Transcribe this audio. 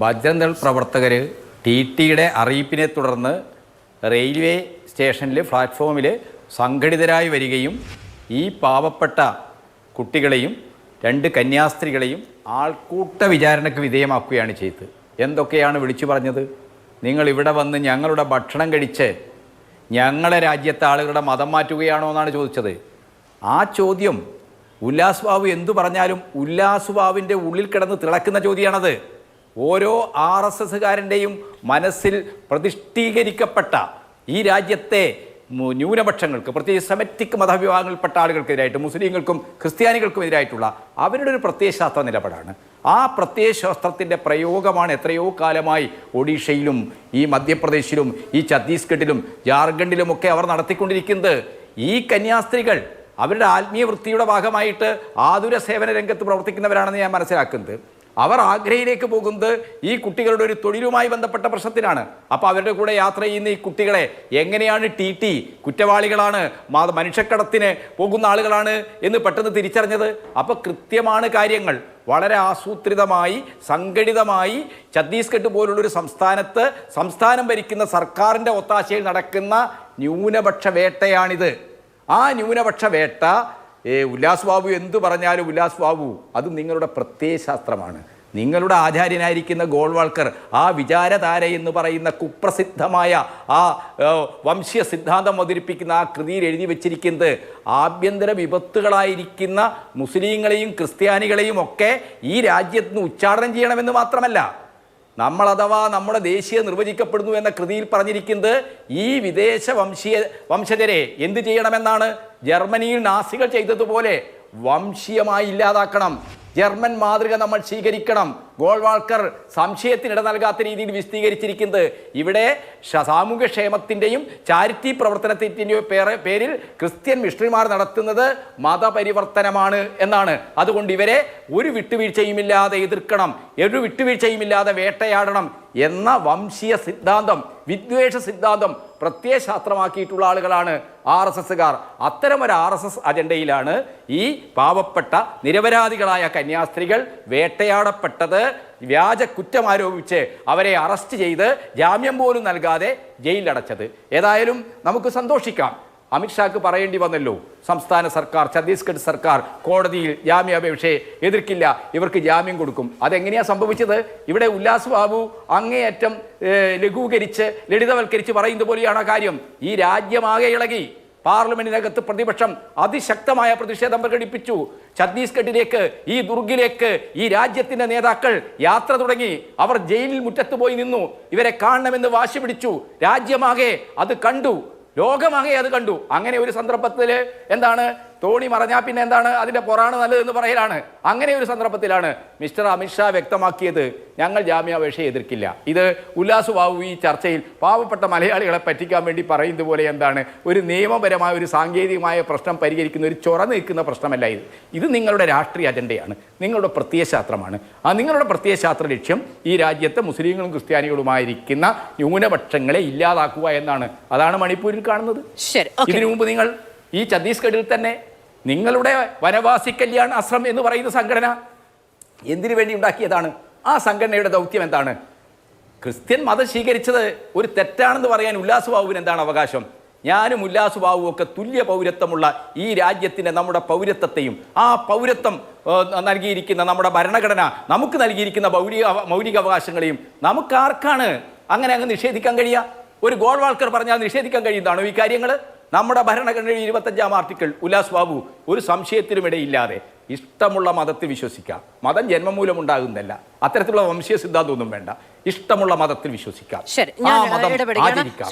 ബജ്രംദൾ പ്രവർത്തകർ ടി ടിയുടെ അറിയിപ്പിനെ തുടർന്ന് റെയിൽവേ സ്റ്റേഷനിൽ പ്ലാറ്റ്ഫോമിൽ സംഘടിതരായി വരികയും ഈ പാവപ്പെട്ട കുട്ടികളെയും രണ്ട് കന്യാസ്ത്രീകളെയും ആൾക്കൂട്ട വിചാരണയ്ക്ക് വിധേയമാക്കുകയാണ് ചെയ്തത്. എന്തൊക്കെയാണ് വിളിച്ചു പറഞ്ഞത്? നിങ്ങൾ ഇവിടെ വന്ന് ഞങ്ങളുടെ ഭക്ഷണം കഴിച്ച് ഞങ്ങളെ രാജ്യത്തെ ആളുകളുടെ മതം മാറ്റുകയാണോ എന്നാണ് ചോദിച്ചത്. ആ ചോദ്യം ഉല്ലാസ് ബാബു എന്തു പറഞ്ഞാലും ഉല്ലാസ് ബാബുവിന്റെ ഉള്ളിൽ കിടന്ന് തിളക്കുന്ന ചോദ്യമാണത്. ഓരോ ആർ എസ് എസ്സുകാരന്റെയും മനസ്സിൽ പ്രതിഷ്ഠീകരിക്കപ്പെട്ട ഈ രാജ്യത്തെ ന്യൂനപക്ഷങ്ങൾക്ക് പ്രത്യേകിച്ച് സെമറ്റിക് മതവിഭാഗങ്ങളിൽപ്പെട്ട ആളുകൾക്കെതിരായിട്ട് മുസ്ലിങ്ങൾക്കും ക്രിസ്ത്യാനികൾക്കും എതിരായിട്ടുള്ള അവരുടെ ഒരു പ്രത്യയശാസ്ത്ര നിലപാടാണ്. ആ പ്രത്യയശാസ്ത്രത്തിന്റെ പ്രയോഗമാണ് എത്രയോ കാലമായി ഒഡീഷയിലും ഈ മധ്യപ്രദേശിലും ഈ ഛത്തീസ്ഗഡിലും ജാർഖണ്ഡിലുമൊക്കെ അവർ നടത്തിക്കൊണ്ടിരിക്കുന്നത്. ഈ കന്യാസ്ത്രീകൾ അവരുടെ ആത്മീയ വൃത്തിയുടെ ഭാഗമായിട്ട് ആതുര സേവന രംഗത്ത് പ്രവർത്തിക്കുന്നവരാണെന്ന് ഞാൻ മനസ്സിലാക്കുന്നത്. അവർ ആഗ്രയിലേക്ക് പോകുന്നത് ഈ കുട്ടികളുടെ ഒരു തൊഴിലുമായി ബന്ധപ്പെട്ട പ്രശ്നത്തിനാണ്. അപ്പോൾ അവരുടെ കൂടെ യാത്ര ചെയ്യുന്ന ഈ കുട്ടികളെ എങ്ങനെയാണ് ടി ടി കുറ്റവാളികളാണ് മനുഷ്യക്കടത്തിന് പോകുന്ന ആളുകളാണ് എന്ന് പെട്ടെന്ന് തിരിച്ചറിഞ്ഞത്? അപ്പോൾ കൃത്യമാണ് കാര്യങ്ങൾ. വളരെ ആസൂത്രിതമായി സംഘടിതമായി ഛത്തീസ്ഗഡ് പോലുള്ളൊരു സംസ്ഥാനത്ത് സംസ്ഥാനം ഭരിക്കുന്ന സർക്കാരിന്റെ ഒത്താശയിൽ നടക്കുന്ന ന്യൂനപക്ഷ വേട്ടയാണിത്. ആ ന്യൂനപക്ഷ വേട്ട ഏ, ഉല്ലാസ് ബാബു എന്തു പറഞ്ഞാലും ഉല്ലാസ് ബാബു അത് നിങ്ങളുടെ പ്രത്യയശാസ്ത്രമാണ്. നിങ്ങളുടെ ആചാര്യനായിരിക്കുന്ന ഗോൾവാൾക്കർ ആ വിചാരധാര എന്ന് പറയുന്ന കുപ്രസിദ്ധമായ ആ വംശീയ സിദ്ധാന്തം അവതരിപ്പിക്കുന്ന ആ കൃതിയിൽ എഴുതി വെച്ചിരിക്കുന്നത് ആഭ്യന്തര വിപത്തുകളായിരിക്കുന്ന മുസ്ലിങ്ങളെയും ക്രിസ്ത്യാനികളെയും ഒക്കെ ഈ രാജ്യത്ത് നിന്ന് ഉച്ചാടനം ചെയ്യണമെന്ന് മാത്രമല്ല. നമ്മൾ അഥവാ നമ്മുടെ ദേശീയ നിർവചിക്കപ്പെടുന്നു എന്ന കൃതിയിൽ പറഞ്ഞിരിക്കുന്നത് ഈ വിദേശ വംശീയ വംശജരെ എന്ത് ചെയ്യണമെന്നാണ്? ജർമ്മനിയിൽ നാസികൾ ചെയ്തതുപോലെ വംശീയമായി ഇല്ലാതാക്കണം. ജർമ്മൻ മാതൃക നമ്മൾ സ്വീകരിക്കണം. ഗോൾവാൾക്കർ സംശയത്തിനിട നൽകാത്ത രീതിയിൽ വിശദീകരിച്ചിരിക്കുന്നത്. ഇവിടെ സാമൂഹ്യക്ഷേമത്തിന്റെയും ചാരിറ്റി പ്രവർത്തനത്തിന്റെയും പേര് പേരിൽ ക്രിസ്ത്യൻ മിഷണറിമാർ നടത്തുന്നത് മതപരിവർത്തനമാണ് എന്നാണ്. അതുകൊണ്ട് ഇവരെ ഒരു വിട്ടുവീഴ്ചയുമില്ലാതെ എതിർക്കണം ഒരു വിട്ടുവീഴ്ചയുമില്ലാതെ വേട്ടയാടണം എന്ന വംശീയ സിദ്ധാന്തം വിദ്വേഷ സിദ്ധാന്തം പ്രത്യയശാസ്ത്രമാക്കിയിട്ടുള്ള ആളുകളാണ് ആർ എസ് എസ്സുകാർ. അത്തരം ഒരു ആർ എസ് എസ് അജണ്ടയിലാണ് ഈ പാവപ്പെട്ട നിരപരാധികളായ കന്യാസ്ത്രീകൾ വേട്ടയാടപ്പെട്ടത്. വ്യാജ കുറ്റം ആരോപിച്ച് അവരെ അറസ്റ്റ് ചെയ്ത് ജാമ്യം പോലും നൽകാതെ ജയിലിലടച്ചത്. ഏതായാലും നമുക്ക് സന്തോഷിക്കാം. അമിത്ഷാക്ക് പറയേണ്ടി വന്നല്ലോ സംസ്ഥാന സർക്കാർ ഛത്തീസ്ഗഡ് സർക്കാർ കോടതിയിൽ ജാമ്യാപേക്ഷയെ എതിർക്കില്ല ഇവർക്ക് ജാമ്യം കൊടുക്കും. അതെങ്ങനെയാണ് സംഭവിച്ചത്? ഇവിടെ ഉല്ലാസ് ബാബു അങ്ങേയറ്റം ലഘൂകരിച്ച് ലളിതവൽക്കരിച്ച് പറയുന്നത് പോലെയാണ് കാര്യം. ഈ രാജ്യമാകെ ഇളകി. പാർലമെന്റിനകത്ത് പ്രതിപക്ഷം അതിശക്തമായ പ്രതിഷേധം പ്രകടിപ്പിച്ചു. ഛത്തീസ്ഗഡിലേക്ക് ഈ ദുർഗിലേക്ക് ഈ രാജ്യത്തിന്റെ നേതാക്കൾ യാത്ര തുടങ്ങി. അവർ ജയിലിൽ മുറ്റത്ത് പോയി നിന്നു. ഇവരെ കാണണമെന്ന് വാശി പിടിച്ചു. രാജ്യമാകെ അത് കണ്ടു. ലോകമാകെ അത് കണ്ടു. അങ്ങനെ ഒരു സന്ദർഭത്തിൽ എന്താണ് തോണി മറഞ്ഞാൽ പിന്നെ എന്താണ്? അതിന്റെ പുറാണ് നല്ലതെന്ന് പറയലാണ്. അങ്ങനെ ഒരു സന്ദർഭത്തിലാണ് മിസ്റ്റർ അമിത്ഷാ വ്യക്തമാക്കിയത് ഞങ്ങൾ ജാമ്യാപേക്ഷയെ എതിർക്കില്ല. ഇത് ഉല്ലാസ് ബാബു ഈ ചർച്ചയിൽ പാവപ്പെട്ട മലയാളികളെ പറ്റിക്കാൻ വേണ്ടി പറയുന്നത് പോലെ എന്താണ്? ഒരു നിയമപരമായ ഒരു സാങ്കേതികമായ പ്രശ്നം പരിഹരിക്കുന്ന ഒരു ചൊറ നിൽക്കുന്ന പ്രശ്നമല്ല ഇത്. ഇത് നിങ്ങളുടെ രാഷ്ട്രീയ അജണ്ടയാണ്. നിങ്ങളുടെ പ്രത്യയശാസ്ത്രമാണ്. ആ നിങ്ങളുടെ പ്രത്യയശാസ്ത്ര ലക്ഷ്യം ഈ രാജ്യത്തെ മുസ്ലിങ്ങളും ക്രിസ്ത്യാനികളുമായിരിക്കുന്ന ന്യൂനപക്ഷങ്ങളെ ഇല്ലാതാക്കുക എന്നാണ്. അതാണ് മണിപ്പൂരിൽ കാണുന്നത്. ശരി ഇതിനു മുമ്പ് നിങ്ങൾ ഈ ഛത്തീസ്ഗഡിൽ തന്നെ നിങ്ങളുടെ വനവാസി കല്യാൺ അശ്രം എന്ന് പറയുന്ന സംഘടന എന്തിനു വേണ്ടി ഉണ്ടാക്കിയതാണ്? ആ സംഘടനയുടെ ദൗത്യം എന്താണ്? ക്രിസ്ത്യൻ മതം സ്വീകരിച്ചത് ഒരു തെറ്റാണെന്ന് പറയാൻ ഉല്ലാസ് ബാബുവിന് എന്താണ് അവകാശം? ഞാനും ബാബു ഒക്കെ തുല്യ പൗരത്വമുള്ള ഈ രാജ്യത്തിന്റെ നമ്മുടെ പൗരത്വത്തെയും ആ പൗരത്വം നൽകിയിരിക്കുന്ന നമ്മുടെ ഭരണഘടന നമുക്ക് നൽകിയിരിക്കുന്ന മൗലിക അവകാശങ്ങളെയും നമുക്ക് ആർക്കാണ് അങ്ങനെ അങ്ങ് നിഷേധിക്കാൻ കഴിയുക? ഒരു ഗോൾവാൾക്കർ പറഞ്ഞാൽ നിഷേധിക്കാൻ കഴിയുന്നതാണോ ഈ കാര്യങ്ങൾ നമ്മുടെ ഭരണഘടനയുടെ ഇരുപത്തഞ്ചാം ആർട്ടിക്കിൾ ഉല്ലാസ് ബാബു ഒരു സംശയത്തിനുമിടയില്ലാതെ ഇഷ്ടമുള്ള മതത്തിൽ വിശ്വസിക്കാം മതം ജന്മമൂലം ഉണ്ടാകുന്നതല്ല അത്തരത്തിലുള്ള വംശീയ സിദ്ധാന്തമൊന്നും വേണ്ട. ഇഷ്ടമുള്ള മതത്തിൽ വിശ്വസിക്കാം ആ മതം ആചരിക്കാം